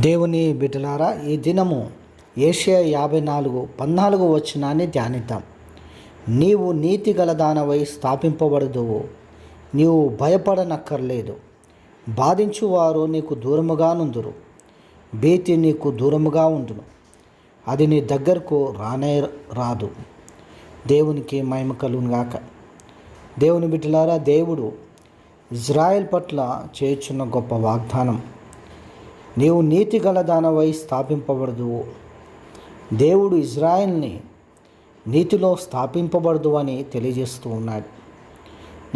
దేవుని బిడ్డలారా ఈ దినము ఏషియా యాభై నాలుగు పద్నాలుగు వచ్చినాన్ని ధ్యానిద్దాం. నీవు నీతి గల దానవై స్థాపింపబడదువు నీవు భయపడనక్కర్లేదు. బాధించువారు నీకు దూరముగా నుందురు భీతి నీకు దూరముగా ఉండును. అది నీ దగ్గరకు రానే రాదు. దేవునికి మహిమ కలుగునుగాక దేవుని బిడ్డలారా దేవుడు ఇజ్రాయెల్ పట్ల చేయుచున్న గొప్ప వాగ్దానం. నీవు నీతి గల దానవై స్థాపింపబడదు. దేవుడు ఇజ్రాయెల్ని నీతిలో స్థాపింపబడదు అని తెలియజేస్తూ ఉన్నాడు.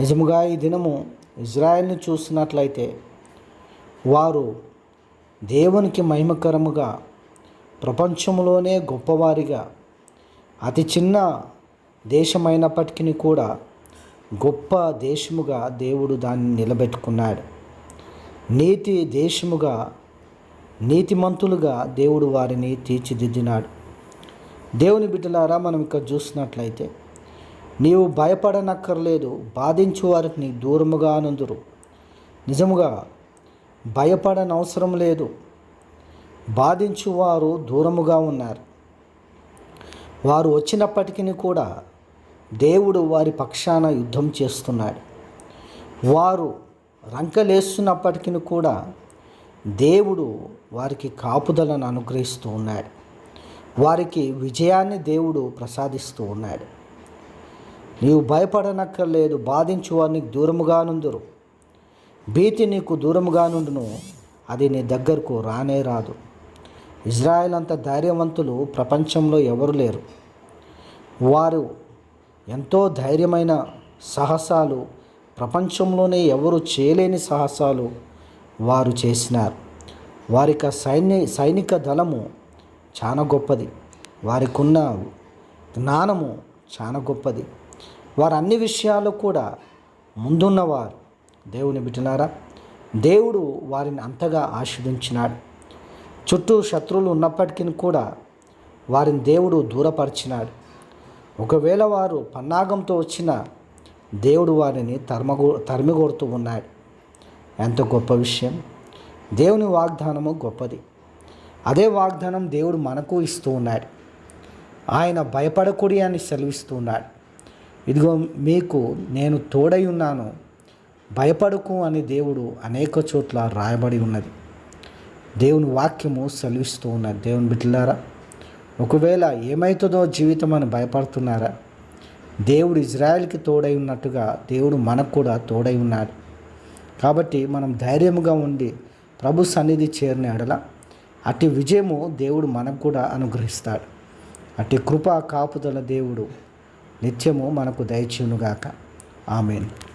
నిజముగా ఈ దినము ఇజ్రాయెల్ని చూసినట్లయితే వారు దేవునికి మహిమకరముగా ప్రపంచంలోనే గొప్పవారిగా అతి చిన్న దేశమైనప్పటికీ కూడా గొప్ప దేశముగా దేవుడు దాన్ని నిలబెట్టుకున్నాడు. నీతి దేశముగా నీతిమంతులుగా దేవుడు వారిని తీర్చిదిద్దినాడు. దేవుని బిడ్డలారా మనం ఇక్కడ చూసినట్లయితే నీవు భయపడనక్కర్లేదు బాధించు వారికి నీ దూరముగా నందురు. నిజముగా భయపడనవసరం లేదు బాధించువారు దూరముగా ఉన్నారు. వారు వచ్చినప్పటికీ కూడా దేవుడు వారి పక్షాన యుద్ధం చేస్తున్నాడు. వారు రంకలేస్తున్నప్పటికీ కూడా దేవుడు వారికి కాపుదలను అనుగ్రహిస్తూ ఉన్నాడు. వారికి విజయాన్ని దేవుడు ప్రసాదిస్తూ ఉన్నాడు. నీవు భయపడనక్కర్లేదు బాధించు వారిని దూరముగా నుందురు. భీతి నీకు దూరముగా నుండును అది నీ దగ్గరకు రానే రాదు. ఇజ్రాయెల్ అంత ధైర్యవంతులు ప్రపంచంలో ఎవరు లేరు. వారు ఎంతో ధైర్యమైన సాహసాలు ప్రపంచంలోనే ఎవరు చేయలేని సాహసాలు వారు చేసినారు. వారికి సైన్య సైనిక దళము చాలా గొప్పది. వారికి ఉన్న జ్ఞానము చాలా గొప్పది. వారు అన్ని విషయాలు కూడా ముందున్నవారు. దేవుని బిటినారా దేవుడు వారిని అంతగా ఆశీర్వించినాడు. చుట్టూ శత్రువులు ఉన్నప్పటికీ కూడా వారిని దేవుడు దూరపరిచినాడు. ఒకవేళ వారు పన్నాగంతో వచ్చిన దేవుడు వారిని తరమగో తరిమిగొడుతూ ఉన్నాడు. ఎంత గొప్ప విషయం. దేవుని వాగ్దానము గొప్పది. అదే వాగ్దానం దేవుడు మనకు ఇస్తూ ఉన్నాడు. ఆయన భయపడకూడి అని సెలవిస్తూ ఉన్నాడు. ఇదిగో మీకు నేను తోడై ఉన్నాను. భయపడకు అని దేవుడు అనేక చోట్ల రాయబడి ఉన్నది. దేవుని వాక్యము సెలవిస్తూ ఉన్నది. దేవుని బిడ్డలారా ఒకవేళ ఏమవుతుందో జీవితం అని భయపడుతున్నారా? దేవుడు ఇజ్రాయెల్కి తోడై ఉన్నట్టుగా దేవుడు మనకు కూడా తోడై ఉన్నాడు. కాబట్టి మనం ధైర్యంగా ఉండి ప్రభు సన్నిధి చేరిన ఎడల అట్టి విజయము దేవుడు మనకు కూడా అనుగ్రహిస్తాడు. అట్టి కృపా కాపుదల దేవుడు నిత్యము మనకు దయచేయునుగాక. ఆమెను.